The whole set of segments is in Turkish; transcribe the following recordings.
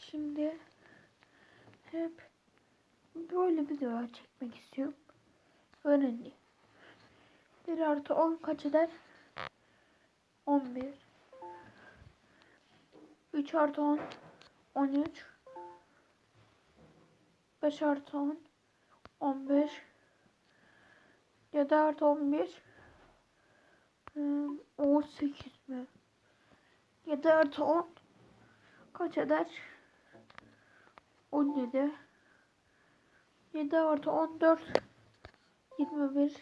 Şimdi hep böyle videolar çekmek istiyorum. Öğrenin. 1 artı 10 kaç eder? 11 3 artı 10 13 5 artı 10 15 7 artı 11 hmm, 18 mi? 7 artı 10 kaç eder? 17 7 artı 14 21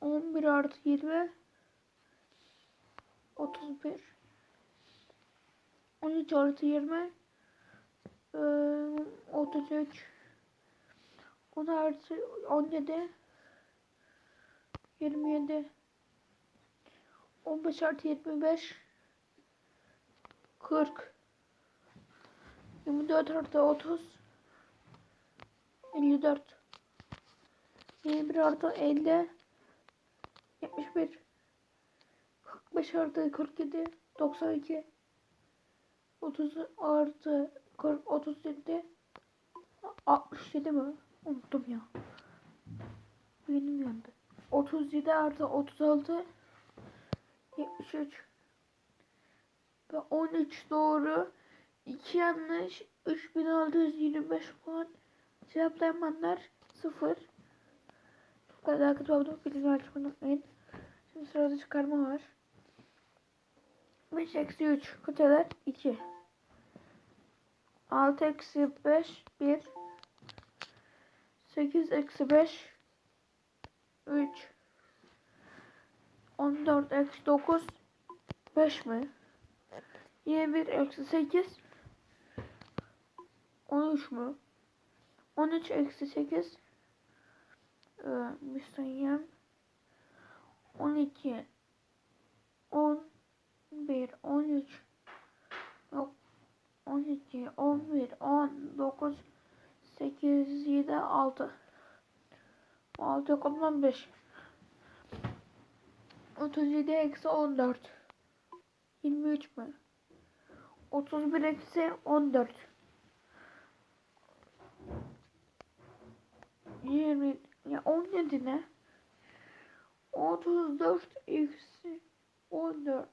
11 artı 20 31 13 artı 20 eee, 33 10 artı 17 27 15 artı 25 40 24 artı 30 54 21 artı 50 71 45 artı 47 92 30 artı 40 37 67 mi? Unuttum ya. Benim yandı. 37 artı 36 73 ve 13 doğru 2 yanlış 3625 puan. Cevaplayanlar 0 bu kadar kötü oldu. Bilgi açmayı unutmayın. Şimdi sırada çıkarma var. 5 eksi 3 kaç eder 2 6 eksi 5 1 8 eksi 5 3 14 eksi 9 5 mi? 21 eksi 8 13 mü? 13 eksi 8 ee, bir sayayım 12 11 13 yok 12 11 19 8 7 6 6 yok 15 37 eksi 14 23 mü? 31 eksi 14 20 ya 17 ne? 34 eksi 14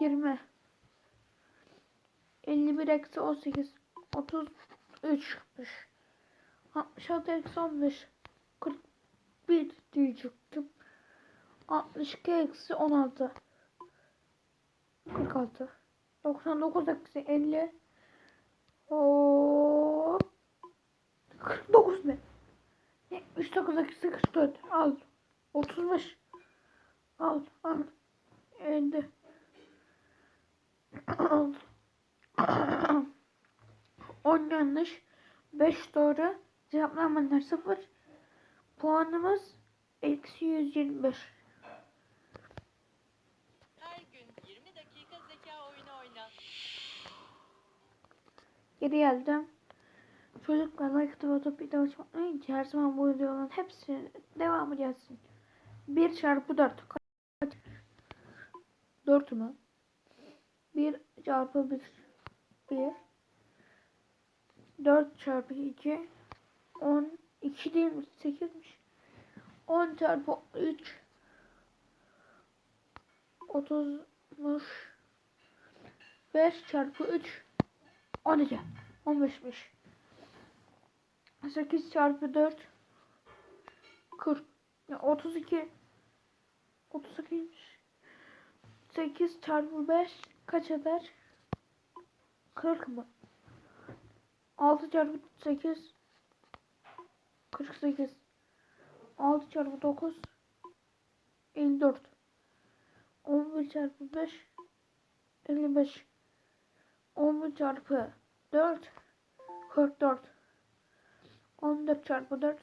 20 51 eksi 18 33'müş 66 eksi 15 41 diyecektim. 62 eksi 16 46 99 eksi 50 Hop 49 ne? 79 eksi 44 al. 35 al. Al. 50 al. 10 yanlış. 5 doğru. Cevaplamalar 0 puanımız eksi 125 Her gün 20 dakika zeka oyunu oyna. Geri geldim. Çocuklar like atıp atıp açmak unutmayın ki her zaman bu videoların hepsi devamı gelsin. 1 çarpı 4. Kaç? 4 mü? 1 çarpı 1. 1. 4 çarpı 2. 10. 2 değil mi? 8'miş. 10 çarpı 3. 30'muş. 5 çarpı 3. 12. 15'miş. 8 çarpı 4 40 ya 32 32'ymiş 8 çarpı 5 kaç eder? 40 mı? 6 çarpı 8 48 6 çarpı 9 54 11 çarpı 5 55 11 çarpı 4 44 14 çarpı 4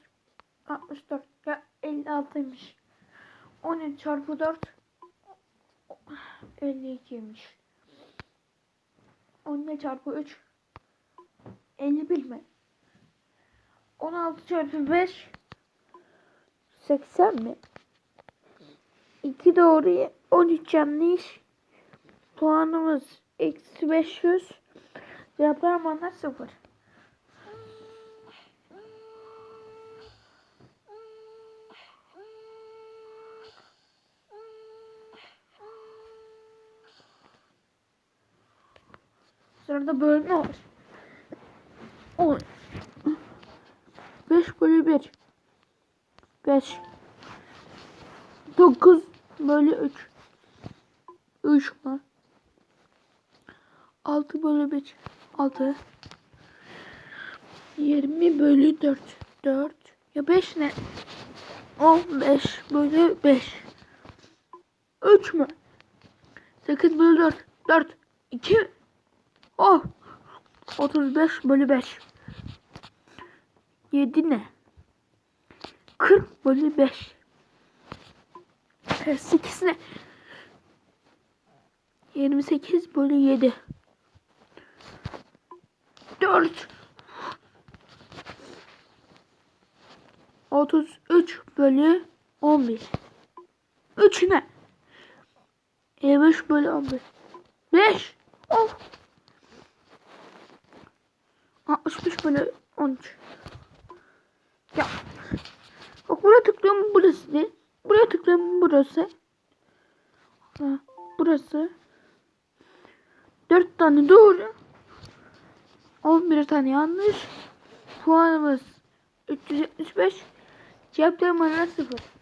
64 ya 56'ymış. 13 çarpı 4 52'ymiş. 10 çarpı 3 51 mi? 16 çarpı 5 80 mi? 2 doğru 13 yanlış. Puanımız eksi 500. Cevaplar 0. Sırada bölme var. 10. 5 bölü 1. 5. 9 bölü 3. 3 mü? 6 bölü 1. 6. 20 bölü 4. 4. Ya 5 ne? 15 bölü 5. 3 mü? 8 bölü 4. 4. 2. Oh. 35 bölü 5. 7 ne? 40 bölü 5. 8 ne? 28 bölü 7. 4. 33 bölü 11. 3 ne? 55 bölü 11. 5. Of. 65 bölü 13. Ya. Bak buraya tıklıyorum burası değil. Buraya tıklıyorum burası. Ha, burası. 4 tane doğru. 11 tane yanlış. Puanımız 375. Cevaplarım bana 0.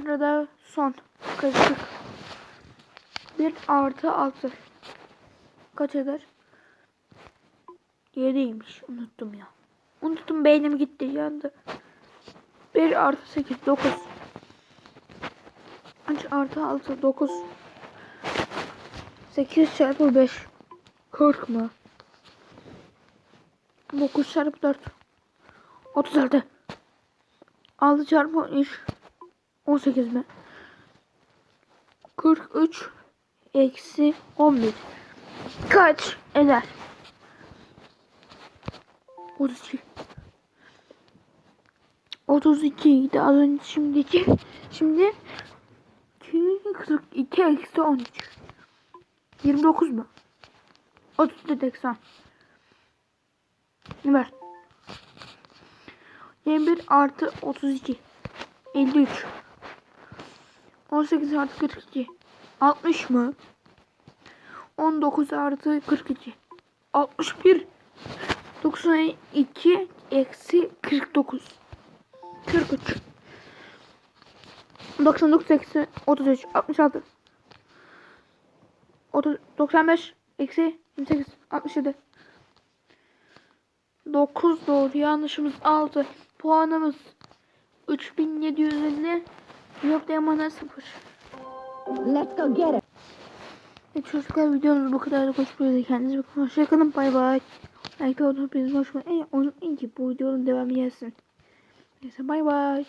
Sırada son karışık. 1 artı 6. Kaç eder? 7'ymiş. Unuttum ya. Unuttum beynim gitti yandı. 1 artı 8 9. Kaç artı 6 9. 8 çarpı 5 40 mı? 9 çarpı 4 36 6 çarpı 13 18 mi? 43 eksi 11 kaç eder? 32 32 idi az önce şimdiki. Şimdi 42 eksi 13 29 mu? 34 eksi 10 Ver. 21 artı 32 53 18 artı 42 60 mı? 19 artı 42 61 92 eksi 49 43 99 eksi 33 66 30, 95 eksi 28 67 9 doğru. Yanlışımız 6 puanımız 3750 Cevaplayamana 0 Let's go get it. Evet çocuklar videomuz bu kadar. Hoşçakalın. Kendinize bakın. Hoşçakalın. Bay bay. Like olun. Hepiniz hoşçakalın. En, onun, ki bu videonun devamı gelsin. Neyse bay bay.